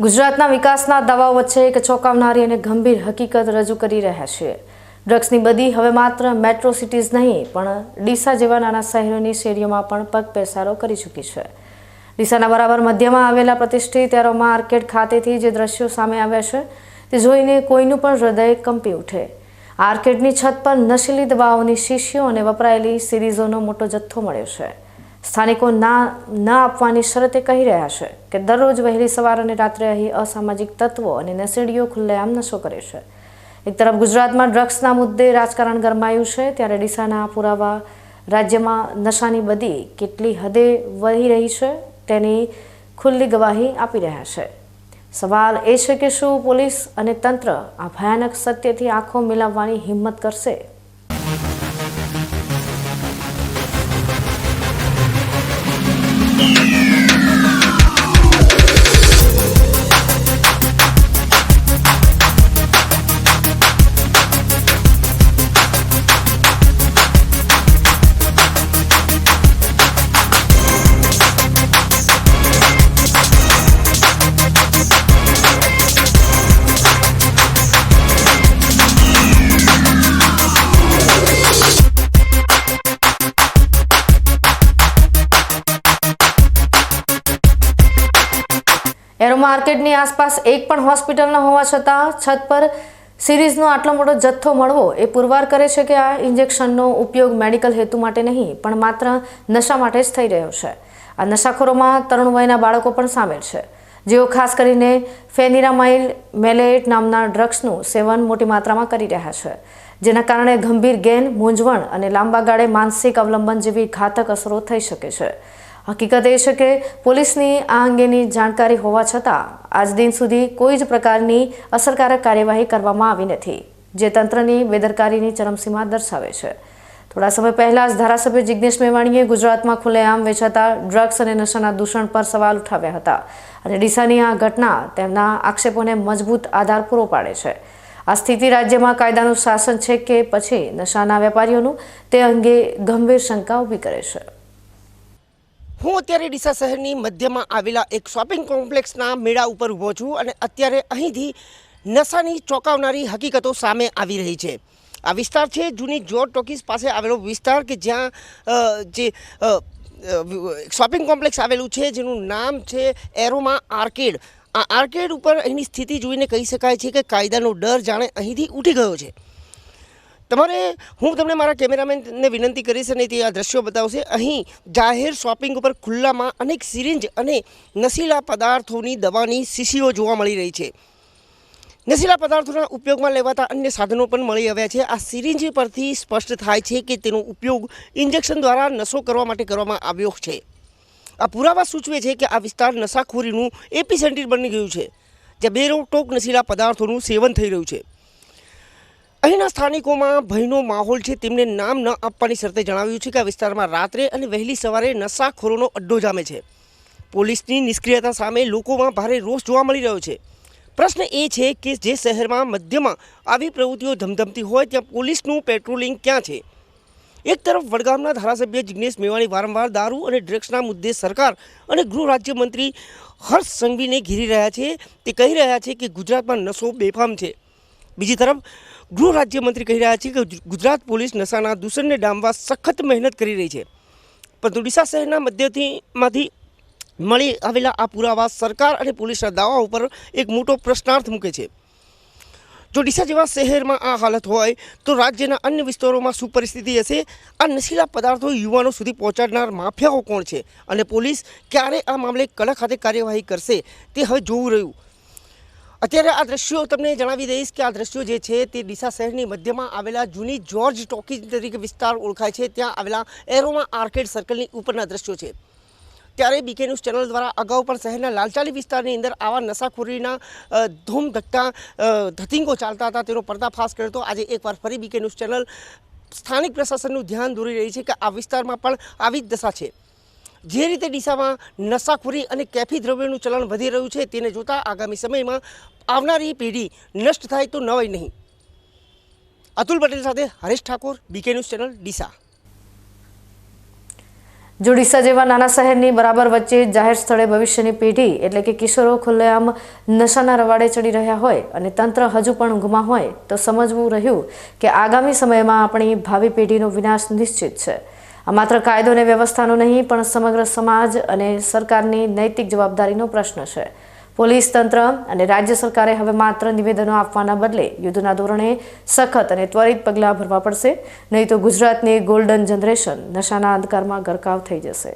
ગુજરાતના વિકાસના દાવાઓ વચ્ચે એક ચોંકાવનારી અને ગંભીર હકીકત રજૂ કરી રહ્યા છીએ ડ્રગ્સની બદી હવે માત્ર મેટ્રો સિટીઝ નહીં, પણ ડીસા જેવા નાના શહેરોની શેરીઓમાં પણ પગ પેસારો કરી ચૂકી છે. ડીસાના બરાબર મધ્યમાં આવેલા પ્રતિષ્ઠિત એરોમા આર્કેડ ખાતેથી જે દ્રશ્યો સામે આવ્યા છે, તે જોઈને કોઈનું પણ હૃદય કંપી ઉઠે. આર્કેડની છત પર નશીલી દવાઓની શીશીઓ અને વપરાયેલી સિરીઝોનો મોટો જથ્થો મળ્યો છે. સ્થાનિકો ના, ન આપવાની શરતે કહી રહ્યા છે કે દરરોજ વહેલી સવાર અને રાત્રે અહીં અસામાજિક તત્વો અને નશેડીઓ ખુલ્લેઆમ નશો કરે છે. એક તરફ ગુજરાતમાં ડ્રગ્સના મુદ્દે રાજકારણ ગરમાયું છે, ત્યારે ડીસાના પુરાવા રાજ્યમાં નશાની બદી કેટલી હદે વહી રહી છે તેની ખુલ્લી ગવાહી આપી રહ્યા છે. સવાલ એ છે કે શું પોલીસ અને તંત્ર આ ભયાનક સત્યથી આંખો મિલાવવાની હિંમત કરશે? માર્કેટની આસપાસ એક પણ હોસ્પિટલ ન હોવા છતાં છત પર સિરીઝનો આટલો મોટો જથ્થો મળવો એ પુરવાર કરે છે કે આ ઇન્જેક્શનનો ઉપયોગ મેડિકલ હેતુ માટે નહીં, પણ માત્ર નશા માટે જ થઈ રહ્યો છે. આ નશાખોરોમાં તરુણ વયના બાળકો પણ સામેલ છે. જેઓ ખાસ કરીને ફેનિરામાઇલ મેલેટ નામના ડ્રગ્સનું સેવન મોટી માત્રામાં કરી રહ્યા છે. જેના કારણે ગંભીર ગેન, મૂંઝવણ અને લાંબા ગાળે માનસિક અવલંબન જેવી ઘાતક અસરો થઈ શકે છે. હકીકત એ છે કે પોલીસની આ અંગેની જાણકારી હોવા છતાં આજ દિન સુધી કોઈ જ પ્રકારની અસરકારક કાર્યવાહી કરવામાં આવી નથી, જે તંત્રની બેદરકારીની ચરમસીમા દર્શાવે છે. થોડા સમય પહેલા જ ધારાસભ્ય જિજ્ઞેશ મેવાણીએ ગુજરાતમાં ખુલ્લેઆમ વેચાતા ડ્રગ્સ અને નશાના દૂષણ પર સવાલ ઉઠાવ્યા હતા અને ડીસાની આ ઘટના તેમના આક્ષેપોને મજબૂત આધાર પૂરો પાડે છે. આ સ્થિતિ રાજ્યમાં કાયદાનું શાસન છે કે પછી નશાના વેપારીઓનું તે અંગે ગંભીર શંકા ઊભી કરે છે. હું અત્યારે ડીસા શહેરની મધ્યમાં આવેલા એક શોપિંગ કોમ્પ્લેક્સના મેળા ઉપર ઊભો છું અને અત્યારે અહીંથી નશાની ચોંકાવનારી હકીકતો સામે આવી રહી છે. આ વિસ્તાર છે જૂની જોર ટોકીઝ પાસે આવેલો વિસ્તાર કે જ્યાં જે શોપિંગ કોમ્પ્લેક્સ આવેલું છે જેનું નામ છે એરોમા આર્કેડ. આ આર્કેડ ઉપર અહીંની સ્થિતિ જોઈને કહી શકાય છે કે કાયદાનો ડર જાણે અહીંથી ઉઠી ગયો છે. તમારે, હું તમને મારા કેમેરામેનને વિનંતી કરીશ અને તે આ દ્રશ્યો બતાવશે. અહીં જાહેર શોપિંગ ઉપર ખુલ્લામાં અનેક સિરિંજ અને નશીલા પદાર્થોની દવાની શીશીઓ જોવા મળી રહી છે. નશીલા પદાર્થોના ઉપયોગમાં લેવાતા અન્ય સાધનો પણ મળી આવ્યા છે. આ સિરિંજ પરથી સ્પષ્ટ થાય છે કે તેનો ઉપયોગ ઇન્જેક્શન દ્વારા નશો કરવા માટે કરવામાં આવ્યો છે. આ પુરાવા સૂચવે છે કે આ વિસ્તાર નશાખોરીનું એપી બની ગયું છે, જ્યાં બેરોકટોક નશીલા પદાર્થોનું સેવન થઈ રહ્યું છે. અહીંના સ્થાનિકોમાં ભયનો માહોલ છે. તેમને નામ ન આપવાની શરતે જણાવ્યું છે કે આ વિસ્તારમાં રાત્રે અને વહેલી સવારે નશાખોરોનો અડ્ડો જામે છે. પોલીસની નિષ્ક્રિયતા સામે લોકોમાં ભારે રોષ જોવા મળી રહ્યો છે. પ્રશ્ન એ છે કે જે શહેરમાં મધ્યમાં આવી પ્રવૃત્તિઓ ધમધમતી હોય, ત્યાં પોલીસનું પેટ્રોલિંગ ક્યાં છે? એક તરફ વડગામના ધારાસભ્ય જિગ્નેશ મેવાણી વારંવાર દારૂ અને ડ્રગ્સના મુદ્દે સરકાર અને ગૃહ રાજ્યમંત્રી હર્ષ સંઘવીને ઘેરી રહ્યા છે. તે કહી રહ્યા છે કે ગુજરાતમાં નશો બેફામ છે. બીજી તરફ ગૃહ રાજ્યમંત્રી કહી રહ્યા છે કે ગુજરાત પોલીસ નશાના દૂષણને ડામવા સખત મહેનત કરી રહી છે. પરંતુ ડીસા શહેરના મધ્યથી માંથી મળી આવેલા આ પુરાવા સરકાર અને પોલીસના દાવા ઉપર એક મોટો પ્રશ્નાર્થ મૂકે છે. જો ડીસા જેવા શહેરમાં આ હાલત હોય, તો રાજ્યના અન્ય વિસ્તારોમાં શું પરિસ્થિતિ હશે? આ નશીલા પદાર્થો યુવાનો સુધી પહોંચાડનાર માફિયાઓ કોણ છે? અને પોલીસ ક્યારે આ મામલે કડક ખાતે કાર્યવાહી કરશે? તે હવે જોવું રહ્યું. અત્યારે આ દ્રશ્યો તમને જણાવી દઈશ કે આ દ્રશ્યો જે છે તે ડીસા શહેરની મધ્યમાં આવેલા જૂની જ્યોર્જ ટોકી તરીકે વિસ્તાર ઓળખાય છે. ત્યાં આવેલા એરોમા આર્કેડ સર્કલની ઉપરના દ્રશ્યો છે. ત્યારે બીકે ન્યૂઝ ચેનલ દ્વારા અગાઉ પણ શહેરના લાલચાલી વિસ્તારની અંદર આવા નશાખોરીના ધૂમ ધકતા ધતિંગો ચાલતા હતા તેનો પર્દાફાશ કર્યો હતો. આજે એકવાર ફરી બીકે ન્યૂઝ ચેનલ સ્થાનિક પ્રશાસનનું ધ્યાન દોરી રહી છે કે આ વિસ્તારમાં પણ આવી જ દશા છે. જે રીતે ડીસામાં નશાખોરી અને કેફી દ્રવ્યોનું ચલણ વધી રહ્યું છે તેને જોતાં આગામી સમયમાં આવનારી પેઢી નષ્ટ થાય તો નવાય નહીં. અતુલ પટેલ સાથે Haresh Thakor BK news channel Deesa. જો ડીસા જેવા નાના શહેરની બરાબર વચ્ચે જાહેર સ્થળે ભવિષ્યની પેઢી એટલે કે કિશોરો ખુલ્લેઆમ નશાના રવાડે ચડી રહ્યા હોય અને તંત્ર હજુ પણ ઊંઘમાં હોય તો સમજવું રહ્યું કે આગામી સમયમાં આપણી ભાવિ પેઢીનો વિનાશ નિશ્ચિત છે. આ માત્ર કાયદો અને વ્યવસ્થાનો નહીં, પણ સમગ્ર સમાજ અને સરકારની નૈતિક જવાબદારીનો પ્રશ્ન છે. પોલીસ તંત્ર અને રાજ્ય સરકારે હવે માત્ર નિવેદનો આપવાના બદલે યુદ્ધના ધોરણે સખત અને ત્વરિત પગલાં ભરવા પડશે. નહીં તો ગુજરાતની ગોલ્ડન જનરેશન નશાના અંધકારમાં ગરકાવ થઈ જશે.